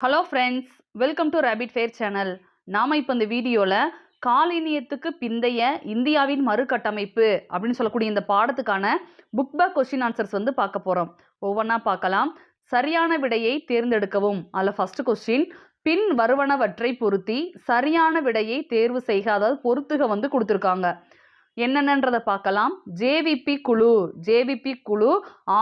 Hello friends welcome to rapid fire channel நாம் இப்போ இந்த வீடியோவில் காலினியத்துக்கு பிந்தைய இந்தியாவின் மறுகட்டமைப்பு அப்படின்னு சொல்லக்கூடிய இந்த பாடத்துக்கான புக் பேக் கொஸ்டின் ஆன்சர்ஸ் வந்து பார்க்க போகிறோம் ஒவ்வொன்றா பார்க்கலாம். சரியான விடையை தேர்ந்தெடுக்கவும். அதில் ஃபஸ்ட்டு கொஸ்டின் பின் வருவனவற்றை பொருத்தி சரியான விடையை தேர்வு செய்க அதாவது பொருத்துக வந்து கொடுத்துருக்காங்க. என்னென்னன்றதை பார்க்கலாம். ஜேவிபி குழு ஜேவிபி குழு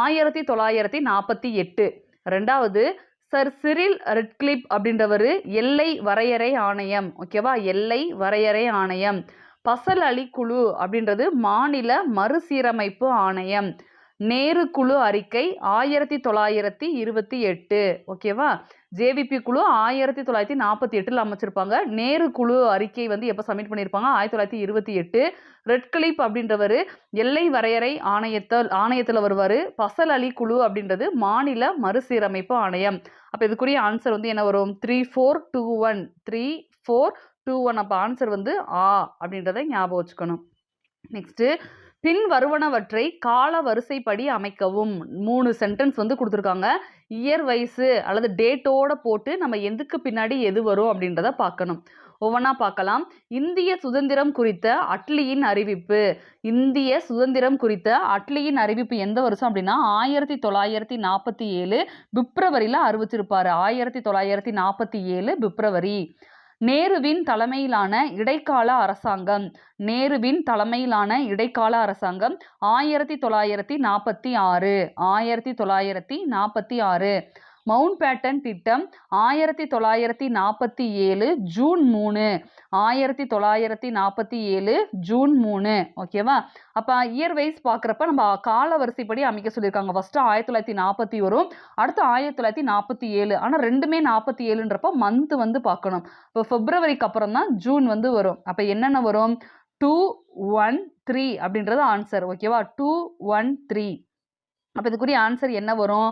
ஆயிரத்தி தொள்ளாயிரத்தி நாற்பத்தி எட்டு. ரெண்டாவது சர் சிரில் ரெட்கிளிப் அப்படின்றவர் எல்லை வரையறை ஆணையம் ஓகேவா எல்லை வரையறை ஆணையம். பசல் அலி குழு அப்படின்றது மாநில மறுசீரமைப்பு ஆணையம். நேரு குழு அறிக்கை ஆயிரத்தி தொள்ளாயிரத்தி இருபத்தி எட்டு ஓகேவா ஜேவிபி குழு ஆயிரத்தி தொள்ளாயிரத்தி நாற்பத்தி எட்டில் அமைச்சிருப்பாங்க. நேரு குழு அறிக்கை வந்து எப்போ சப்மிட் பண்ணியிருப்பாங்க? ஆயிரத்தி தொள்ளாயிரத்தி இருபத்தி எட்டு. ரெட்கிளிப் அப்படின்றவர் எல்லை வரையறை ஆணையத்தில் ஆணையத்தில் வருவார். பசல் அலி குழு அப்படின்றது மாநில மறுசீரமைப்பு ஆணையம். அப்போ இதுக்குரிய ஆன்சர் வந்து என்ன வரும்? Three four two one three four two one அப்போ ஆன்சர் வந்து ஆ அப்படின்றத ஞாபகம் வச்சுக்கணும். நெக்ஸ்ட்டு பின் வருவனவற்றை கால வரிசைப்படி அமைக்கவும். மூணு சென்டென்ஸ் வந்து கொடுத்துருக்காங்க. இயர் வைஸு அல்லது டேட்டோட போட்டு நம்ம எதுக்கு பின்னாடி எது வரும் அப்படின்றத பார்க்கணும். ஒவ்வொன்றா பார்க்கலாம். இந்திய சுதந்திரம் குறித்த அட்லியின் அறிவிப்பு. இந்திய சுதந்திரம் குறித்த அட்லியின் அறிவிப்பு எந்த வருஷம் அப்படின்னா ஆயிரத்தி தொள்ளாயிரத்தி நாற்பத்தி ஏழு பிப்ரவரியில் அறிவிச்சிருப்பார். ஆயிரத்தி தொள்ளாயிரத்தி நாற்பத்தி ஏழு பிப்ரவரி. நேருவின் தலைமையிலான இடைக்கால அரசாங்கம். நேருவின் தலைமையிலான இடைக்கால அரசாங்கம் ஆயிரத்தி தொள்ளாயிரத்தி நாற்பத்தி ஆறு. ஆயிரத்தி தொள்ளாயிரத்தி நாற்பத்தி ஆறு. மவுண்ட் பேட்டன் திட்டம் ஆயிரத்தி தொள்ளாயிரத்தி நாற்பத்தி ஏழு ஜூன் மூணு. ஆயிரத்தி தொள்ளாயிரத்தி நாற்பத்தி ஏழு ஜூன் மூணு. ஓகேவா அப்போ இயர் வைஸ் பார்க்குறப்ப நம்ம கால வரிசைப்படி அமைக்க சொல்லியிருக்காங்க. ஃபஸ்ட்டு ஆயிரத்தி தொள்ளாயிரத்தி நாற்பத்தி வரும் அடுத்து ஆயிரத்தி தொள்ளாயிரத்தி நாற்பத்தி ஏழு. ஆனால் ரெண்டுமே நாற்பத்தி ஏழுன்றப்ப மந்த் வந்து பார்க்கணும். இப்போ பிப்ரவரிக்கு அப்புறம் தான் ஜூன் வந்து வரும். அப்போ என்னென்ன வரும்? டூ ஒன் த்ரீ அப்படின்றது ஆன்சர் ஓகேவா டூ ஒன் த்ரீ அப்போ இதுக்குரிய ஆன்சர் என்ன வரும்?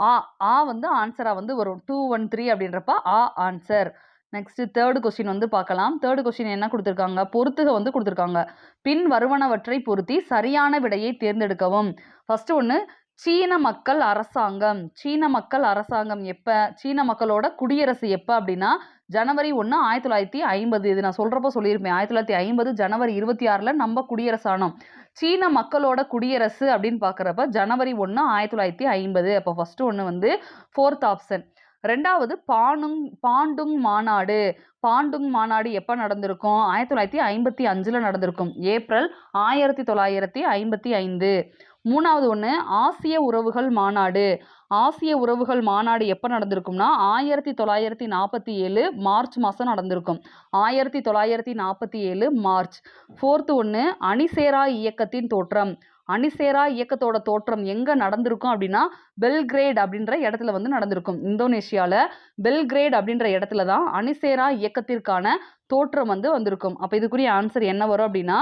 ஆ ஆ வந்து ஆன்சராக வந்து வரும். டூ ஒன் த்ரீ அப்படின்றப்ப ஆ ஆன்சர் நெக்ஸ்ட்டு தேர்டு கொஸ்டின் வந்து பார்க்கலாம். தேர்டு கொஸ்டின் என்ன கொடுத்துருக்காங்க? பொறுத்துக வந்து கொடுத்துருக்காங்க. பின் வருவனவற்றை பொருத்தி சரியான விடையை தேர்ந்தெடுக்கவும். ஃபஸ்ட்டு ஒன்று சீன மக்கள் அரசாங்கம். சீன மக்கள் அரசாங்கம் எப்போ? சீன மக்களோட குடியரசு எப்போ அப்படின்னா ஜனவரி ஒன்று ஆயிரத்தி தொள்ளாயிரத்தி ஐம்பது. இது நான் சொல்கிறப்ப சொல்லியிருப்பேன். ஆயிரத்தி தொள்ளாயிரத்தி ஐம்பது ஜனவரி இருபத்தி ஆறில் நம்ம குடியரசானோம். சீன மக்களோட குடியரசு அப்படின்னு பார்க்குறப்ப ஜனவரி ஒன்று ஆயிரத்தி தொள்ளாயிரத்தி ஐம்பது. அப்போ ஃபஸ்ட்டு ஒன்று வந்து ஃபோர்த் ஆப்ஷன் ரெண்டாவது பானுங் பாண்டுங் மாநாடு. பாண்டுங் மாநாடு எப்போ நடந்திருக்கும்? ஆயிரத்தி தொள்ளாயிரத்தி ஐம்பத்தி அஞ்சில் நடந்திருக்கும். ஏப்ரல் ஆயிரத்தி தொள்ளாயிரத்தி ஐம்பத்தி ஐந்து. மூணாவது ஒன்று ஆசிய உறவுகள் மாநாடு. ஆசிய உறவுகள் மாநாடு எப்போ நடந்திருக்கும்னா ஆயிரத்தி தொள்ளாயிரத்தி நாற்பத்தி ஏழு மார்ச் மாதம் நடந்திருக்கும். ஆயிரத்தி தொள்ளாயிரத்தி நாற்பத்தி ஏழு மார்ச். ஃபோர்த்து ஒன்று அணிசேரா இயக்கத்தின் தோற்றம். அணிசேரா இயக்கத்தோட தோற்றம் எங்கே நடந்திருக்கும் அப்படின்னா பெல்கிரேட் அப்படின்ற இடத்துல வந்து நடந்திருக்கும். இந்தோனேஷியாவில் பெல்கிரேட் அப்படின்ற இடத்துல தான் அணிசேரா இயக்கத்திற்கான தோற்றம் வந்து வந்திருக்கும். அப்போ இதுக்குரிய ஆன்சர் என்ன வரும் அப்படின்னா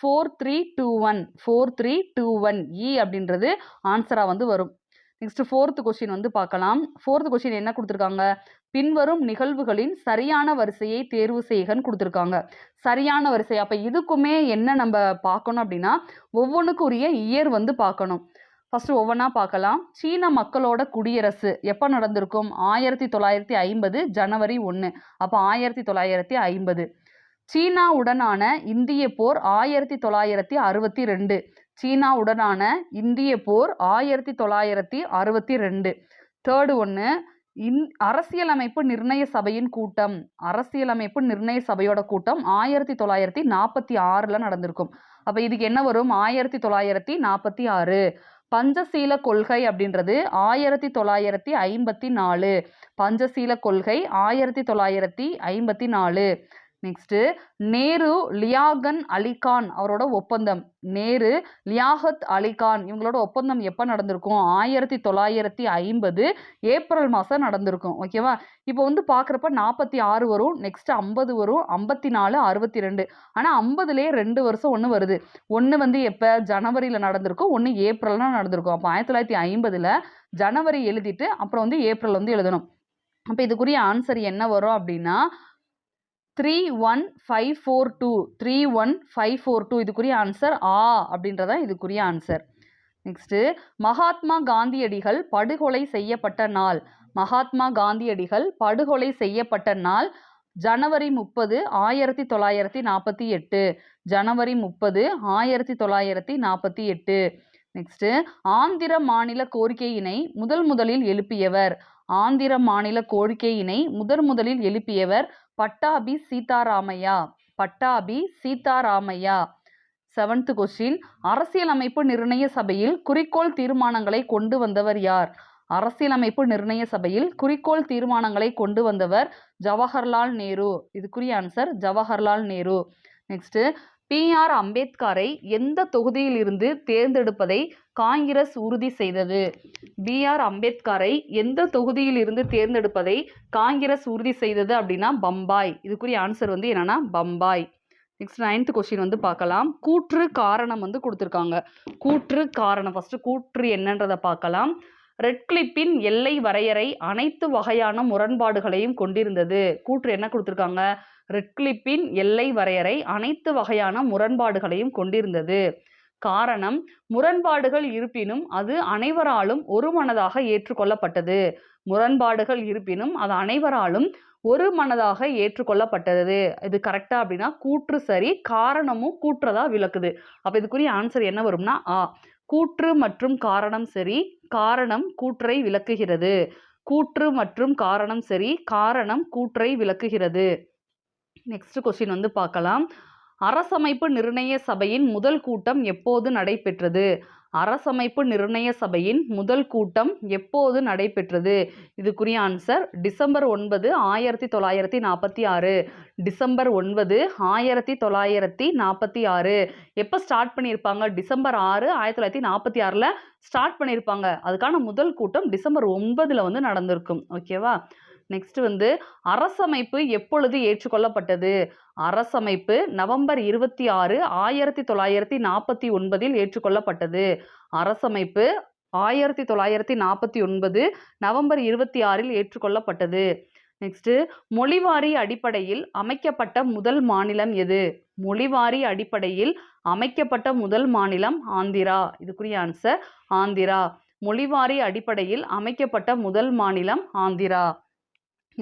four three two one four three two one இ அப்படின்றது ஆன்சராக வந்து வரும். நெக்ஸ்ட் ஃபோர்த்து கொஷின் வந்து பார்க்கலாம். ஃபோர்த்து கொஷின் என்ன கொடுத்துருக்காங்க? பின்வரும் நிகழ்வுகளின் சரியான வரிசையை தேர்வு செய்கன்னு கொடுத்துருக்காங்க. சரியான வரிசை. அப்போ இதுக்குமே என்ன நம்ம பார்க்கணும் அப்படின்னா ஒவ்வொன்றுக்கும் உரிய இயர் வந்து பார்க்கணும். ஃபஸ்ட்டு ஒவ்வொன்றா பார்க்கலாம். சீன மக்களோட குடியரசு எப்போ நடந்திருக்கும்? ஆயிரத்தி தொள்ளாயிரத்தி ஐம்பது ஜனவரி ஒன்று அப்போ ஆயிரத்தி தொள்ளாயிரத்தி ஐம்பது. சீனாவுடனான இந்திய போர் ஆயிரத்தி தொள்ளாயிரத்தி அறுபத்தி ரெண்டு. சீனாவுடனான இந்திய போர் ஆயிரத்தி தொள்ளாயிரத்தி அறுபத்தி ரெண்டு. தேர்டு ஒன்று இந் அரசியலமைப்பு நிர்ணய சபையின் கூட்டம். அரசியலமைப்பு நிர்ணய சபையோட கூட்டம் ஆயிரத்தி தொள்ளாயிரத்தி நாற்பத்தி ஆறில் நடந்திருக்கும். அப்போ இதுக்கு என்ன வரும்? ஆயிரத்தி தொள்ளாயிரத்தி நாற்பத்தி ஆறு. பஞ்சசீல கொள்கை அப்படின்றது ஆயிரத்தி தொள்ளாயிரத்தி ஐம்பத்தி நாலு. பஞ்சசீல கொள்கை ஆயிரத்தி தொள்ளாயிரத்தி ஐம்பத்தி நாலு. நெக்ஸ்ட்டு நேரு லியாகன் அலிகான் அவரோட ஒப்பந்தம். நேரு லியாகத் அலிகான் இவங்களோட ஒப்பந்தம் எப்போ நடந்திருக்கும்? ஆயிரத்தி தொள்ளாயிரத்தி ஐம்பது ஏப்ரல் மாதம் நடந்திருக்கும். ஓகேவா இப்போ வந்து பார்க்குறப்ப நாற்பத்தி ஆறு வரும் நெக்ஸ்ட் ஐம்பது வரும் ஐம்பத்தி நாலு அறுபத்தி ரெண்டு. ஆனால் ஐம்பதுலேயே ரெண்டு வருஷம் ஒன்று வருது. ஒன்று வந்து எப்போ? ஜனவரியில் நடந்திருக்கும் ஒன்று ஏப்ரல்னால் நடந்திருக்கும். அப்போ ஆயிரத்தி தொள்ளாயிரத்தி ஐம்பதில் ஜனவரி எழுதிட்டு அப்புறம் வந்து ஏப்ரல் வந்து எழுதணும். அப்போ இதுக்குரிய ஆன்சர் என்ன வரும் அப்படின்னா three one five four two three one five four two இதுக்குரிய ஆன்சர் ஆ அப்படின்றதான் இதுக்குரிய ஆன்சர் நெக்ஸ்ட்டு மகாத்மா காந்தியடிகள் படுகொலை செய்யப்பட்ட நாள். மகாத்மா காந்தியடிகள் படுகொலை செய்யப்பட்ட நாள் ஜனவரி முப்பது ஆயிரத்தி தொள்ளாயிரத்தி நாற்பத்தி எட்டு. ஜனவரி முப்பது ஆயிரத்தி தொள்ளாயிரத்தி நாற்பத்தி எட்டு. நெக்ஸ்ட்டு ஆந்திர மாநில கோரிக்கையினை முதல் முதலில் எழுப்பியவர். ஆந்திர மாநில கோரிக்கையினை முதன் முதலில் எழுப்பியவர் பட்டாபி சீதாராமையா? பட்டாபி சீதாராமையா? செவன்த் கொஸ்டின் அரசியலமைப்பு நிர்ணய சபையில் குறிக்கோள் தீர்மானங்களை கொண்டு வந்தவர் யார்? அரசியலமைப்பு நிர்ணய சபையில் குறிக்கோள் தீர்மானங்களை கொண்டு வந்தவர் ஜவஹர்லால் நேரு. இதுக்குரிய answer Jawaharlal Nehru. Next B. R. அம்பேத்கரை எந்த தொகுதியில் இருந்து தேர்ந்தெடுப்பதை காங்கிரஸ் உறுதி செய்தது? பி. ஆர். அம்பேத்கரை எந்த தொகுதியில் இருந்து தேர்ந்தெடுப்பதை காங்கிரஸ் உறுதி செய்தது அப்படின்னா பம்பாய். இதுக்குரிய ஆன்சர் வந்து என்னன்னா பம்பாய். நெக்ஸ்ட் நைன்த் கொஸ்டின் வந்து பார்க்கலாம். கூற்று காரணம் வந்து கொடுத்துருக்காங்க. கூற்று காரணம். ஃபர்ஸ்ட் கூற்று என்னன்றதை பார்க்கலாம். ரெட் கிளிப்பின் எல்லை வரையறை அனைத்து வகையான முரண்பாடுகளையும் கொண்டிருந்தது. கூற்று என்ன கொடுத்துருக்காங்க? ரெட் கிளிப்பின் எல்லை வரையறை அனைத்து வகையான முரண்பாடுகளையும் கொண்டிருந்தது. காரணம் முரண்பாடுகள் இருப்பினும் அது அனைவராலும் ஒரு மனதாக ஏற்றுக்கொள்ளப்பட்டது. முரண்பாடுகள் இருப்பினும் அது அனைவராலும் ஒரு மனதாக ஏற்றுக்கொள்ளப்பட்டது. இது கரெக்டா அப்படின்னா கூற்று சரி காரணமும் கூற்றதா விளக்குது. அப்ப இதுக்குரிய ஆன்சர் என்ன வரும்னா ஆ. கூற்று மற்றும் காரணம் சரி காரணம் கூற்றை விளக்குகிறது. கூற்று மற்றும் காரணம் சரி காரணம் கூற்றை விளக்குகிறது. நெக்ஸ்ட் கொஸ்டின் வந்து பார்க்கலாம். அரசமைப்பு நிர்ணய சபையின் முதல் கூட்டம் எப்போது நடைபெற்றது? அரசமைப்பு நிர்ணய சபையின் முதல் கூட்டம் எப்போது நடைபெற்றது? இதுக்குரிய ஆன்சர் டிசம்பர் ஒன்பது ஆயிரத்தி தொள்ளாயிரத்தி நாற்பத்தி ஆறு. டிசம்பர் ஒன்பது ஆயிரத்தி தொள்ளாயிரத்தி நாற்பத்தி ஆறு. எப்போ ஸ்டார்ட் பண்ணியிருப்பாங்க? டிசம்பர் ஆறு ஆயிரத்தி தொள்ளாயிரத்தி நாற்பத்தி ஆறில் ஸ்டார்ட் பண்ணியிருப்பாங்க. அதுக்கான முதல் கூட்டம் டிசம்பர் ஒன்பதில் வந்து நடந்திருக்கும். ஓகேவா நெக்ஸ்ட் வந்து அரசமைப்பு எப்பொழுது ஏற்றுக்கொள்ளப்பட்டது? அரசமைப்பு நவம்பர் இருபத்தி ஆறு ஆயிரத்தி தொள்ளாயிரத்தி நாற்பத்தி ஒன்பதில் ஏற்றுக்கொள்ளப்பட்டது. அரசமைப்பு ஆயிரத்தி தொள்ளாயிரத்தி நாற்பத்தி ஒன்பது நவம்பர் இருபத்தி ஆறில் ஏற்றுக்கொள்ளப்பட்டது. நெக்ஸ்ட் மொழிவாரி அடிப்படையில் அமைக்கப்பட்ட முதல் மாநிலம் எது? மொழிவாரி அடிப்படையில் அமைக்கப்பட்ட முதல் மாநிலம் ஆந்திரா. இதுக்குரிய ஆன்சர் ஆந்திரா. மொழிவாரி அடிப்படையில் அமைக்கப்பட்ட முதல் மாநிலம் ஆந்திரா.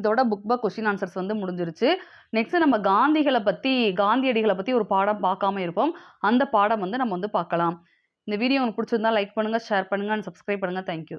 இதோட புக் பக் கொஷின் ஆன்சர்ஸ் வந்து முடிஞ்சிருச்சு. நெக்ஸ்ட் நம்ம காந்திகளை பற்றி காந்தியடிகளை பற்றி ஒரு பாடம் பார்க்காம இருப்போம். அந்த பாடம் வந்து நம்ம வந்து பார்க்கலாம். இந்த வீடியோ உங்களுக்கு பிடிச்சிருந்தா லைக் பண்ணுங்கள் ஷேர் பண்ணுங்கள் அண்ட் சப்ஸ்கிரைப் பண்ணுங்கள் தேங்க்யூ